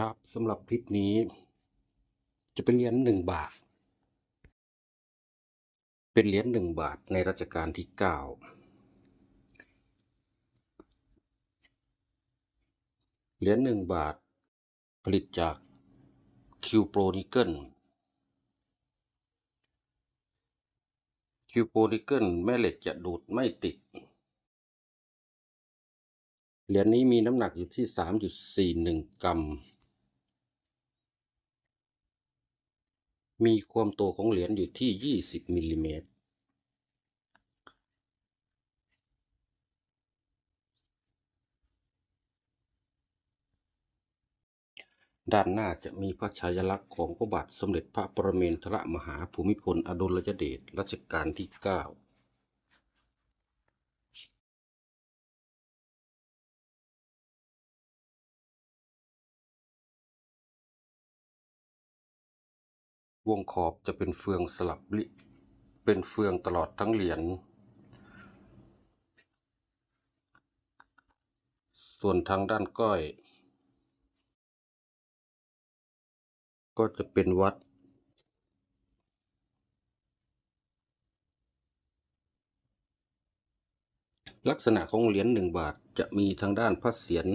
ครับสำหรับคลิปนี้ จะเป็นเหรียญหนึ่งบาท เป็นเหรียญหนึ่งบาทในรัชกาลที่เก้าเหรียญหนึ่งบาท ผลิตจากคิวโปรนิเกิลคิวโปรนิเกิลแม่เหล็กจะดูดไม่ติด เหรียญนี้มีน้ำหนักอยู่ที่สามจุดสี่หนึ่งกรัม มีความโตของเหรียญอยู่ที่ 20มิลลิเมตรด้านหน้าจะมีพระฉายาลักษณ์ของพระบาทสมเด็จพระปรเมนทรมหาภูมิพลอดุลยเดชรัชกาลที่ 9 วงขอบจะเป็นเฟืองสลับลิ เป็นเฟืองตลอดทั้งเหรียญ ส่วนทางด้านก้อย ก็จะเป็นวัดลักษณะของเหรียญหนึ่งบาทจะมีทางด้านพระเศียร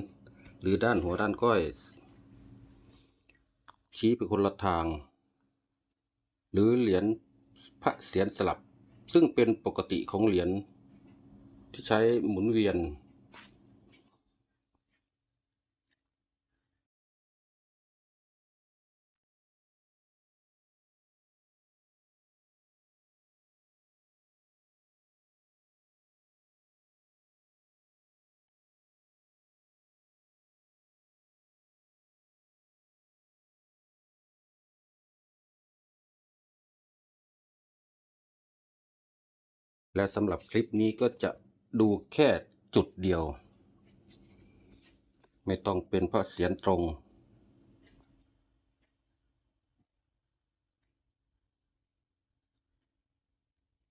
หรือด้านหัวด้านก้อย ชี้ไปคนละทาง หรือเหรียญพระเศียรสลับ ซึ่งเป็นปกติของเหรียญที่ใช้หมุนเวียน และสำหรับคลิปนี้ก็จะดูแค่จุดเดียว ไม่ต้องเป็นเพราะเสียนตรง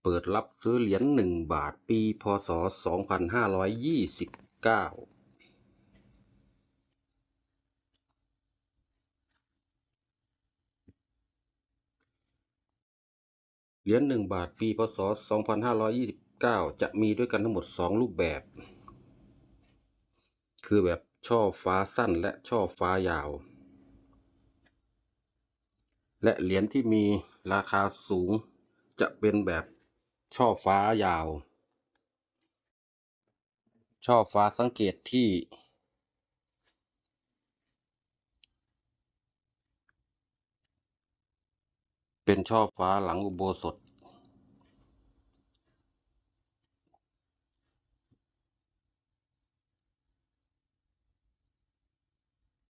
เปิดรับซื้อเหรียญหนึ่งบาทปีพศ 2529 เหรียญหนึ่งบาทปีพศ 2529 จะมีด้วยกันทั้งหมด 2 รูปแบบ คือแบบช่อฟ้าสั้นและช่อฟ้ายาว และเหรียญที่มีราคาสูงจะเป็นแบบช่อฟ้ายาว ช่อฟ้าสังเกตที่ เป็นช่อฟ้าหลังอุโบสถ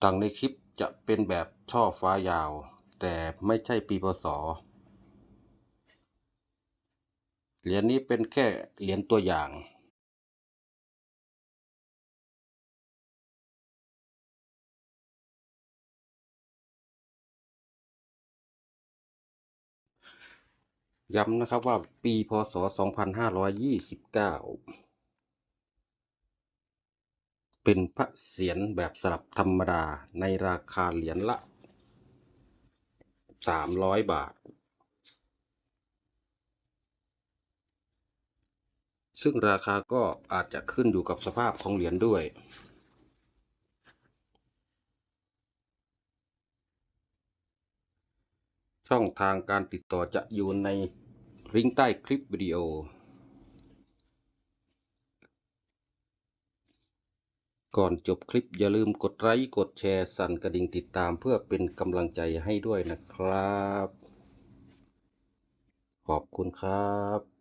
ต่างในคลิปจะเป็นแบบช่อฟ้ายาว แต่ไม่ใช่ปีพศเหรียญนี้เป็นแค่เหรียญตัวอย่าง ย้ำนะครับว่าปีพศ 2529 เป็นพระเศียรแบบสลับธรรมดาในราคาเหรียญละ 300 บาท ซึ่งราคาก็อาจจะขึ้นอยู่กับสภาพของเหรียญด้วย ช่องทางการติดต่อจะอยู่ในลิงก์ใต้คลิปวิดีโอ ก่อนจบคลิปอย่าลืมกดไลค์กดแชร์สั่นกระดิ่งติดตามเพื่อเป็นกำลังใจให้ด้วยนะครับ ขอบคุณครับ